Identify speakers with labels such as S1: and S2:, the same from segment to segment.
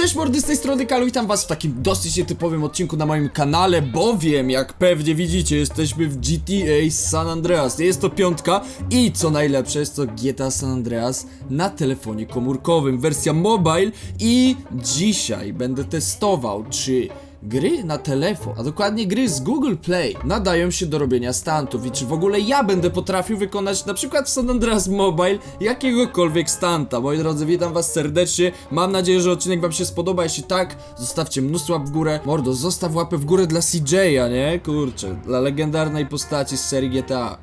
S1: Cześć mordy, z tej strony Kalu, witam was w takim dosyć nietypowym odcinku na moim kanale, bowiem, jak pewnie widzicie, jesteśmy w GTA San Andreas. Jest to piątka i co najlepsze, jest to GTA San Andreas na telefonie komórkowym, wersja mobile i dzisiaj będę testował, czy Gry na telefon, a dokładnie gry z Google Play nadają się do robienia stantów i czy w ogóle ja będę potrafił wykonać na przykład w San Andreas Mobile jakiegokolwiek stanta. Moi drodzy, witam was serdecznie, mam nadzieję, że odcinek wam się spodoba, jeśli tak, zostawcie mnóstwo łap w górę. Mordo, zostaw łapę w górę dla CJ'a, nie? Kurczę, dla legendarnej postaci z serii GTA.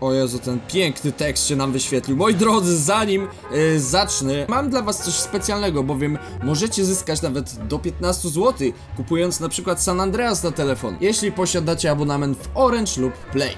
S1: O Jezu, ten piękny tekst się nam wyświetlił. Moi drodzy, zanim y, zacznę, mam dla was coś specjalnego, bowiem możecie zyskać nawet do 15 zł, kupując na przykład San Andreas na telefon, jeśli posiadacie abonament w Orange lub Play.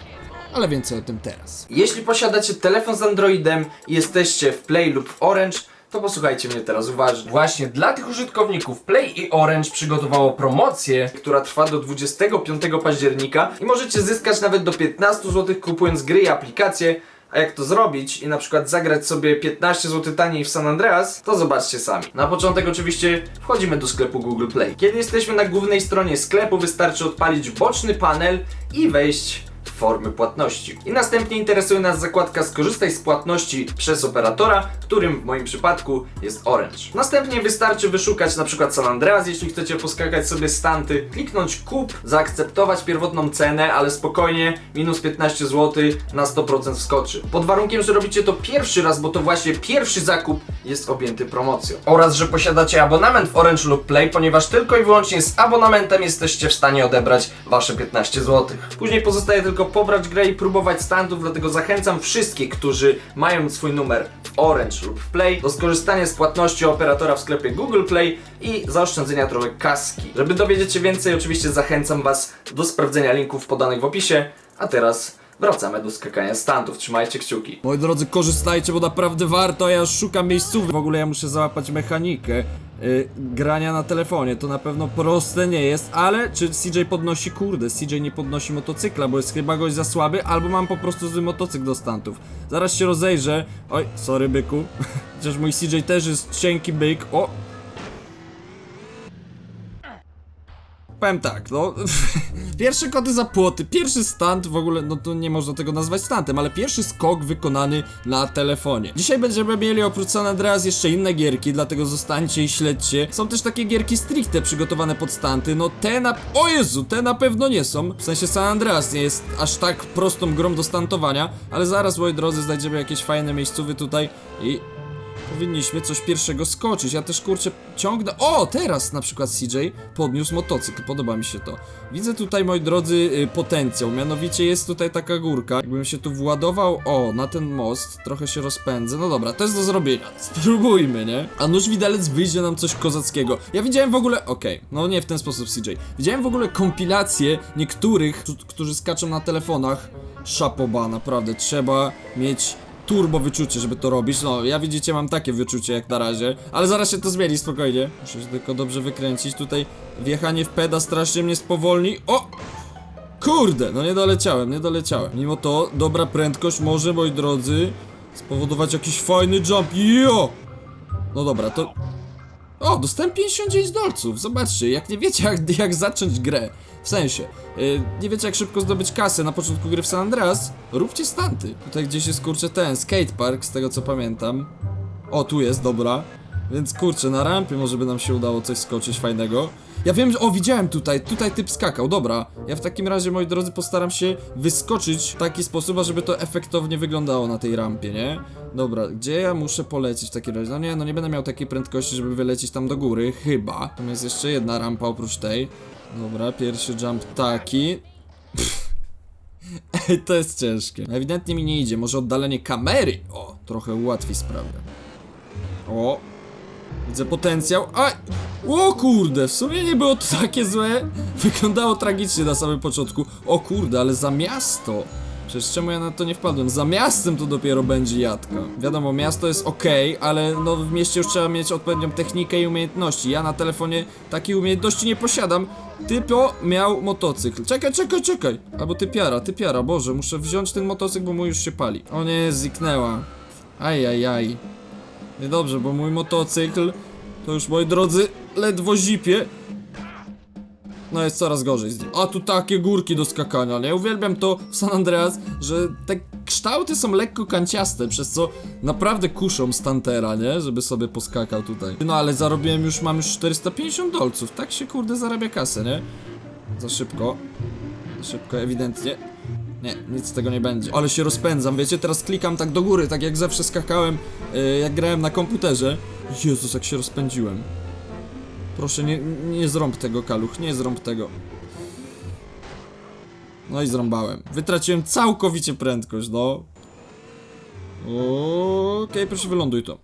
S1: Ale więcej o tym teraz. Jeśli posiadacie telefon z Androidem i jesteście w Play lub w Orange, to posłuchajcie mnie teraz uważnie. Właśnie dla tych użytkowników Play i Orange przygotowało promocję, która trwa do 25 października i możecie zyskać nawet do 15 zł kupując gry i aplikacje. A jak to zrobić i na przykład zagrać sobie 15 zł taniej w San Andreas, to zobaczcie sami. Na początek oczywiście wchodzimy do sklepu Google Play. Kiedy jesteśmy na głównej stronie sklepu, wystarczy odpalić boczny panel i wejść formy płatności. I następnie interesuje nas zakładka skorzystaj z płatności przez operatora, którym w moim przypadku jest Orange. Następnie wystarczy wyszukać na przykład San Andreas, jeśli chcecie poskakać sobie stanty, kliknąć kup, zaakceptować pierwotną cenę, ale spokojnie, minus 15 zł na 100% wskoczy. Pod warunkiem, że robicie to pierwszy raz, bo to właśnie pierwszy zakup jest objęty promocją. Oraz, że posiadacie abonament w Orange lub Play, ponieważ tylko i wyłącznie z abonamentem jesteście w stanie odebrać wasze 15 zł. Później pozostaje tylko pobrać grę i próbować standów, dlatego zachęcam wszystkich, którzy mają swój numer w Orange lub w Play do skorzystania z płatności operatora w sklepie Google Play i zaoszczędzenia trochę kaski. Żeby dowiedzieć się więcej, oczywiście zachęcam was do sprawdzenia linków podanych w opisie, a teraz wracamy do skakania standów. Trzymajcie kciuki. Moi drodzy, korzystajcie, bo naprawdę warto, ja szukam miejscówek. W ogóle ja muszę załapać mechanikę y, grania na telefonie. To na pewno proste nie jest, ale czy CJ podnosi? Kurde, CJ nie podnosi motocykla, bo jest chyba goś za słaby, albo mam po prostu zły motocykl do stantów. Zaraz się rozejrzę. Oj, sorry byku. Chociaż mój CJ też jest cienki byk. O! Powiem tak, no. Pierwsze koty za płoty, pierwszy stunt w ogóle, no to nie można tego nazwać stuntem, ale pierwszy skok wykonany na telefonie. Dzisiaj będziemy mieli oprócz San Andreas jeszcze inne gierki, dlatego zostańcie i śledźcie. Są też takie gierki stricte przygotowane pod stunty, no te na... O Jezu, te na pewno nie są. W sensie San Andreas nie jest aż tak prostą grą do stuntowania, ale zaraz, moi drodzy, znajdziemy jakieś fajne miejscówy tutaj i Powinniśmy coś pierwszego skoczyć. Ja też kurczę ciągnę. O, teraz na przykład CJ podniósł motocykl. Podoba mi się to. Widzę tutaj, moi drodzy, y, potencjał. Mianowicie jest tutaj taka górka. Jakbym się tu władował, o, na ten most, trochę się rozpędzę. No dobra, to jest do zrobienia. Spróbujmy, nie? A nóż widelec wyjdzie nam coś kozackiego. Ja widziałem w ogóle. Okej, no nie w ten sposób, CJ. Widziałem w ogóle kompilację niektórych, któ- którzy skaczą na telefonach. Szapoba, naprawdę trzeba mieć turbo wyczucie, żeby to robić. No, ja widzicie, mam takie wyczucie jak na razie, ale zaraz się to zmieni, spokojnie. Muszę się tylko dobrze wykręcić. Tutaj wjechanie w peda strasznie mnie spowolni. O! Kurde, no nie doleciałem, nie doleciałem. Mimo to, dobra prędkość może, moi drodzy, spowodować jakiś fajny jump. Jo! No dobra, to... O, dostałem 59 dolców, zobaczcie, jak nie wiecie jak, jak zacząć grę. W sensie, yy, nie wiecie jak szybko zdobyć kasę na początku gry w San Andreas, róbcie stanty. Tutaj gdzieś jest kurczę ten skatepark, z tego co pamiętam. O, tu jest, dobra. Więc kurczę, na rampie może by nam się udało coś skoczyć fajnego. Ja wiem, że. O, widziałem tutaj, tutaj typ skakał, dobra. Ja w takim razie, moi drodzy, postaram się wyskoczyć w taki sposób, żeby to efektownie wyglądało na tej rampie, nie? Dobra, gdzie ja muszę polecieć w takim razie? No nie, no nie będę miał takiej prędkości, żeby wylecieć tam do góry, chyba. Tam jest jeszcze jedna rampa oprócz tej. Dobra, pierwszy jump taki. Ej, to jest ciężkie. Ewidentnie mi nie idzie, może oddalenie kamery. O, trochę ułatwi sprawę. O, Widzę potencjał. Aj! O kurde, w sumie nie było to takie złe. Wyglądało tragicznie na samym początku. O kurde, ale za miasto. Przecież czemu ja na to nie wpadłem? Za miastem to dopiero będzie jadka. Wiadomo, miasto jest ok, ale no w mieście już trzeba mieć odpowiednią technikę i umiejętności. Ja na telefonie takiej umiejętności nie posiadam. Typo miał motocykl. Czekaj, czekaj, czekaj. Albo typiara, typiara, Boże, muszę wziąć ten motocykl, bo mój już się pali. O nie, zniknęła. Ajajaj. Niedobrze, bo mój motocykl to już, moi drodzy, ledwo zipie. No jest coraz gorzej z nim. A tu takie górki do skakania, nie? Uwielbiam to w San Andreas, że te kształty są lekko kanciaste, przez co naprawdę kuszą stantera, nie? Żeby sobie poskakał tutaj. No ale zarobiłem już, mam już 450 dolców. Tak się kurde zarabia kasę, nie? Za szybko. Za szybko, ewidentnie. Nie, nic z tego nie będzie. Ale się rozpędzam, wiecie? Teraz klikam tak do góry, tak jak zawsze skakałem, yy, jak grałem na komputerze. Jezus, jak się rozpędziłem. Proszę, nie, nie zrąb tego, Kaluch, nie zrąb tego. No i zrąbałem. Wytraciłem całkowicie prędkość, no. Okej, proszę wyląduj to.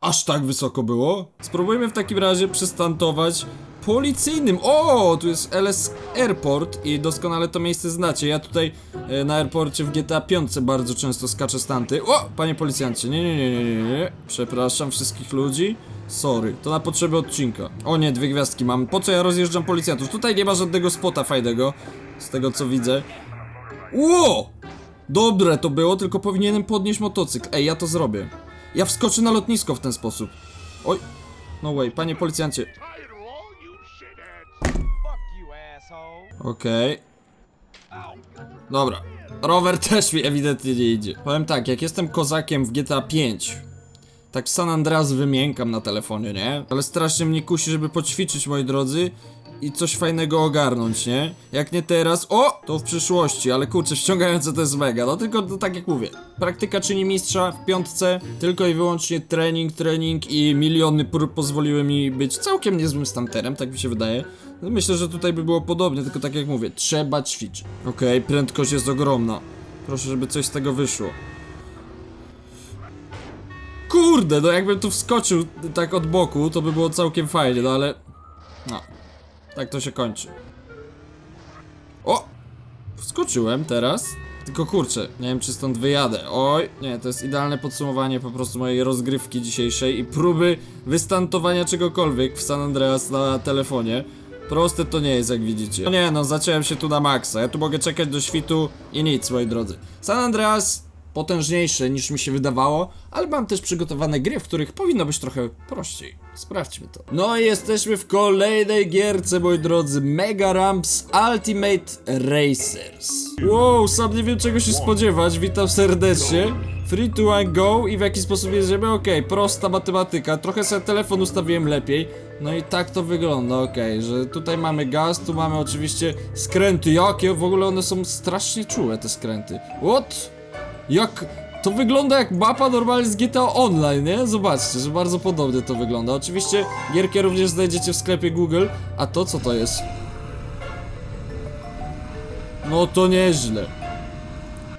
S1: Aż tak wysoko było? Spróbujmy w takim razie przystantować policyjnym. O, tu jest LS Airport i doskonale to miejsce znacie. Ja tutaj e, na airporcie w GTA 5 bardzo często skaczę stanty. O, panie policjancie, nie, nie, nie, nie, nie. Przepraszam wszystkich ludzi. Sorry, to na potrzeby odcinka. O nie, dwie gwiazdki mam. Po co ja rozjeżdżam policjantów? Tutaj nie ma żadnego spota fajnego, z tego co widzę. Ło! Dobre to było, tylko powinienem podnieść motocykl. Ej, ja to zrobię. Ja wskoczę na lotnisko w ten sposób. Oj. No way, panie policjancie. Okej. Dobra. Rower też mi ewidentnie nie idzie. Powiem tak, jak jestem kozakiem w GTA 5, tak San Andreas wymiękam na telefonie, nie? Ale strasznie mnie kusi, żeby poćwiczyć, moi drodzy, i coś fajnego ogarnąć, nie? Jak nie teraz, o! To w przyszłości, ale kurczę, ściągające to jest mega. No tylko tak jak mówię, praktyka czyni mistrza w piątce, tylko i wyłącznie trening, trening i miliony prób pozwoliły mi być całkiem niezłym stamterem, tak mi się wydaje. Myślę, że tutaj by było podobnie, tylko tak jak mówię, trzeba ćwiczyć. Okej, prędkość jest ogromna. Proszę, żeby coś z tego wyszło. Kurde, no jakbym tu wskoczył tak od boku, to by było całkiem fajnie, no ale... No, tak to się kończy. O! Wskoczyłem teraz. Tylko kurczę, nie wiem czy stąd wyjadę. Oj, nie, to jest idealne podsumowanie po prostu mojej rozgrywki dzisiejszej i próby wystantowania czegokolwiek w San Andreas na telefonie. Proste to nie jest, jak widzicie. No nie, no zacząłem się tu na maksa. Ja tu mogę czekać do świtu i nic, moi drodzy. San Andreas potężniejsze niż mi się wydawało, ale mam też przygotowane gry, w których powinno być trochę prościej. Sprawdźmy to. No i jesteśmy w kolejnej gierce, moi drodzy. Mega Ramps Ultimate Racers. Wow, sam nie wiem czego się spodziewać. Witam serdecznie. Free to one go i w jaki sposób jedziemy? Okej, prosta matematyka. Trochę sobie telefon ustawiłem lepiej. No i tak to wygląda, okej, że tutaj mamy gaz, tu mamy oczywiście skręty. Jakie w ogóle one są strasznie czułe, te skręty. What? Jak... To wygląda jak mapa normalnie z GTA Online, nie? Zobaczcie, że bardzo podobnie to wygląda. Oczywiście gierkę również znajdziecie w sklepie Google. A to co to jest? No to nieźle.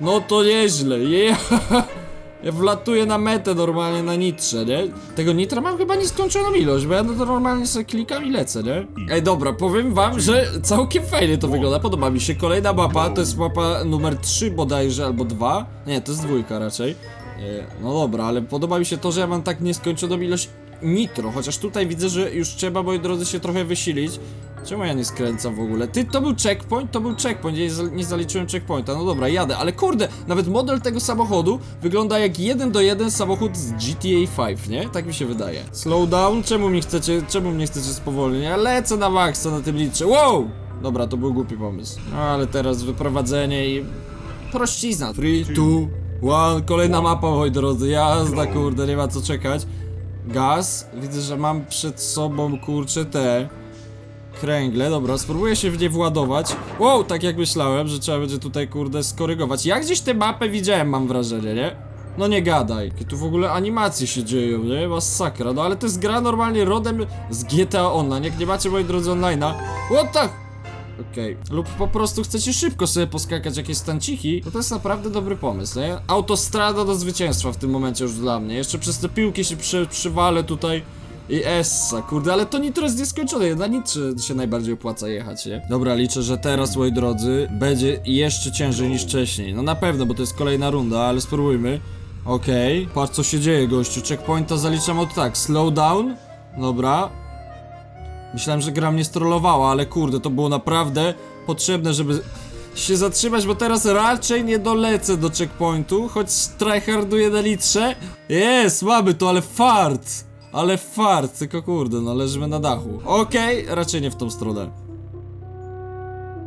S1: No to nieźle. Je... Ja wlatuję na metę normalnie na nitrze, nie? Tego nitra mam chyba nieskończoną ilość, bo ja to normalnie sobie klikam i lecę, nie? Ej, dobra, powiem wam, że całkiem fajnie to wygląda, podoba mi się. Kolejna mapa, to jest mapa numer 3 bodajże, albo 2. Nie, to jest dwójka raczej. E, No dobra, ale podoba mi się to, że ja mam tak nieskończoną ilość nitro, chociaż tutaj widzę, że już trzeba, moi drodzy, się trochę wysilić. Czemu ja nie skręcam w ogóle? Ty, to był checkpoint? To był checkpoint, nie, nie zaliczyłem checkpointa. No dobra, jadę, ale kurde, nawet model tego samochodu wygląda jak jeden do jeden samochód z GTA 5, nie? Tak mi się wydaje. Slow down? Czemu mi chcecie, czemu mnie chcecie spowolnić? Ja lecę na maksa na tym litrze. Wow! Dobra, to był głupi pomysł. No, ale teraz wyprowadzenie i... Prościzna. 3, 2, 1, kolejna mapa, moi drodzy, jazda, kurde, nie ma co czekać. Gaz, widzę, że mam przed sobą, kurczę, te kręgle, dobra, spróbuję się w nie władować. Wow, tak jak myślałem, że trzeba będzie tutaj, kurde, skorygować. Ja gdzieś tę mapę widziałem, mam wrażenie, nie? No nie gadaj. Tu w ogóle animacje się dzieją, nie? Masakra. No ale to jest gra normalnie rodem z GTA Online. Jak nie macie, moi drodzy, online'a. What the... Okej. Lub po prostu chcecie szybko sobie poskakać jakieś stanciki, to to jest naprawdę dobry pomysł, nie? Autostrada do zwycięstwa w tym momencie już dla mnie. Jeszcze przez te piłki się przy, przywalę tutaj. I Essa, kurde, ale to nitro jest nieskończone, na nitrze się najbardziej opłaca jechać, nie? Dobra, liczę, że teraz, moi drodzy, będzie jeszcze ciężej niż wcześniej. No na pewno, bo to jest kolejna runda, ale spróbujmy. Okej, patrz co się dzieje, gościu. Checkpointa zaliczam od tak, slow down. Dobra, Myślałem, że gra mnie strollowała, ale kurde, to było naprawdę potrzebne, żeby się zatrzymać, bo teraz raczej nie dolecę do checkpointu, choć tryharduję na litrze. Jest, mamy to, ale fart! Ale fart, tylko kurde, no leżymy na dachu. Okej, raczej nie w tą stronę.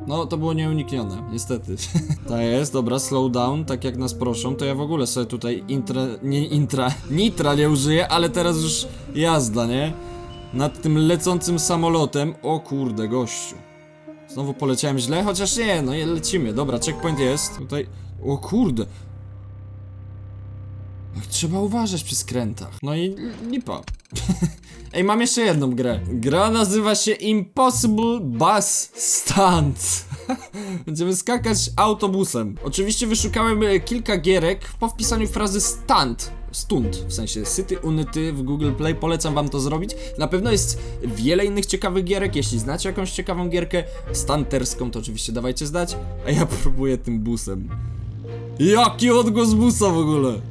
S1: No, to było nieuniknione, niestety. To jest, dobra, slow down, tak jak nas proszą, to ja w ogóle sobie tutaj intra, nie intra, nitra nie użyję, ale teraz już jazda, nie? Nad tym lecącym samolotem, o kurde, gościu. Znowu poleciałem źle, chociaż nie, no lecimy, dobra, checkpoint jest, tutaj, o kurde. Trzeba uważać przy skrętach, no i lipa. Ej, mam jeszcze jedną grę. Gra nazywa się Impossible Bus Stunt. Będziemy skakać autobusem. Oczywiście wyszukałem e, kilka gierek po wpisaniu frazy stunt. Stunt, w sensie syty, unyty w Google Play, polecam wam to zrobić. Na pewno jest wiele innych ciekawych gierek, jeśli znacie jakąś ciekawą gierkę stunterską, to oczywiście dawajcie znać. A ja próbuję tym busem. Jaki odgłos busa w ogóle!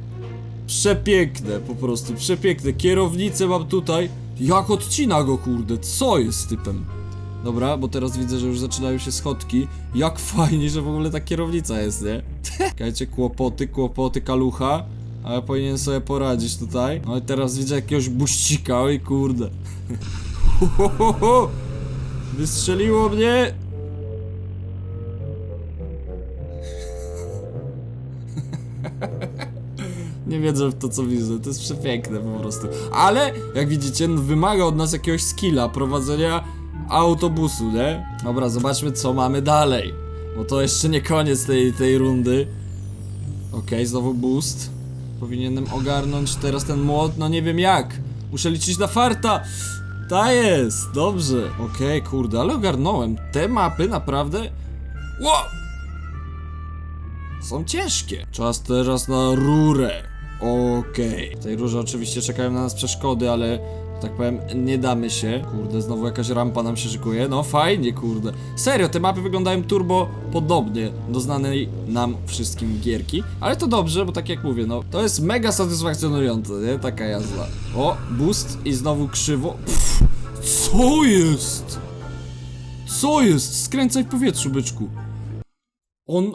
S1: Przepiękne, po prostu, przepiękne. Kierownicę mam tutaj. Jak odcina go, kurde, co jest z typem? Dobra, bo teraz widzę, że już zaczynają się schodki. Jak fajnie, że w ogóle ta kierownica jest, nie? Czekajcie, kłopoty, kłopoty, kalucha. Ale powinien sobie poradzić tutaj. No i teraz widzę jakiegoś buścika, oj kurde. Wystrzeliło mnie! Nie wiedzę w to co widzę, to jest przepiękne po prostu. Ale, jak widzicie, no, wymaga od nas jakiegoś skilla prowadzenia autobusu, nie? Dobra, zobaczmy co mamy dalej. Bo to jeszcze nie koniec tej, tej rundy. Okej, znowu boost. Powinienem ogarnąć teraz ten młot, no nie wiem jak. Muszę liczyć na farta. Ta jest, dobrze. Okej, kurde, ale ogarnąłem. Te mapy naprawdę... Ło! Są ciężkie. Czas teraz na rurę. Okej. W tej rurze oczywiście czekają na nas przeszkody, ale tak powiem, nie damy się. Kurde, znowu jakaś rampa nam się szykuje. No fajnie, kurde. Serio, te mapy wyglądają turbo podobnie do znanej nam wszystkim gierki. Ale to dobrze, bo tak jak mówię, no to jest mega satysfakcjonujące, nie? Taka jazda. O, boost i znowu krzywo. Pff, co jest? Co jest? Skręcaj w powietrzu, byczku. On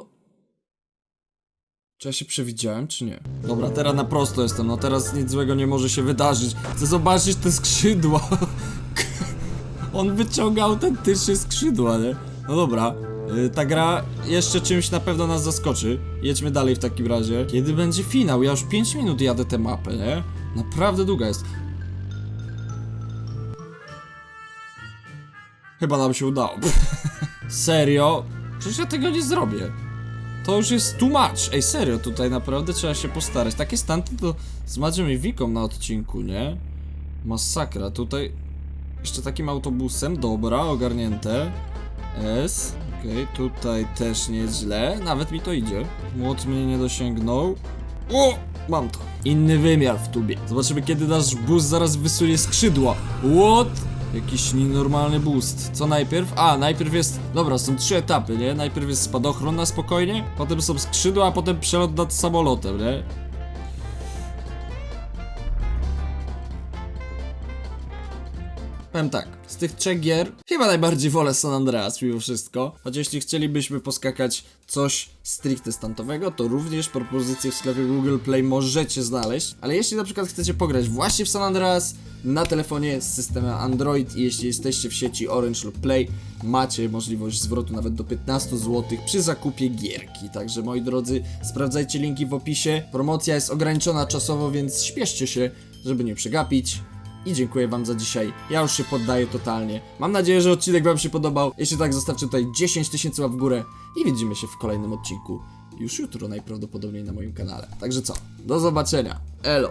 S1: czy ja się przewidziałem, czy nie? Dobra, teraz na prosto jestem, no teraz nic złego nie może się wydarzyć. Chcę zobaczyć te skrzydła. On wyciągał ten tyszy skrzydła, nie? No dobra, y, ta gra jeszcze czymś na pewno nas zaskoczy. Jedźmy dalej w takim razie. Kiedy będzie finał? Ja już 5 minut jadę tę mapę, nie? Naprawdę długa jest. Chyba nam się udało. Serio? Przecież ja tego nie zrobię. To już jest too much. Ej, serio, tutaj naprawdę trzeba się postarać. Takie stanty to z Madziem i Wiką na odcinku, nie? Masakra. Tutaj jeszcze takim autobusem. Dobra, ogarnięte. S. Okej, tutaj też nie jest źle. Nawet mi to idzie. Młot mnie nie dosięgnął. O! Mam to. Inny wymiar w tubie. Zobaczymy, kiedy nasz bus zaraz wysunie skrzydła. What? Jakiś nienormalny boost. Co najpierw? A, najpierw jest. Dobra, są trzy etapy, nie? Najpierw jest spadochron na spokojnie, potem są skrzydła, a potem przelot nad samolotem, nie? Powiem tak, z tych trzech gier chyba najbardziej wolę San Andreas mimo wszystko. Choć jeśli chcielibyśmy poskakać coś stricte stantowego, to również propozycje w sklepie Google Play możecie znaleźć. Ale jeśli na przykład chcecie pograć właśnie w San Andreas na telefonie z systemem Android i jeśli jesteście w sieci Orange lub Play, macie możliwość zwrotu nawet do 15 zł przy zakupie gierki. Także moi drodzy, sprawdzajcie linki w opisie. Promocja jest ograniczona czasowo, więc śpieszcie się, żeby nie przegapić. I dziękuję wam za dzisiaj. Ja już się poddaję totalnie. Mam nadzieję, że odcinek wam się podobał. Jeśli tak, zostawcie tutaj 10 tysięcy łap w górę i widzimy się w kolejnym odcinku. Już jutro najprawdopodobniej na moim kanale. Także co? Do zobaczenia. Elo.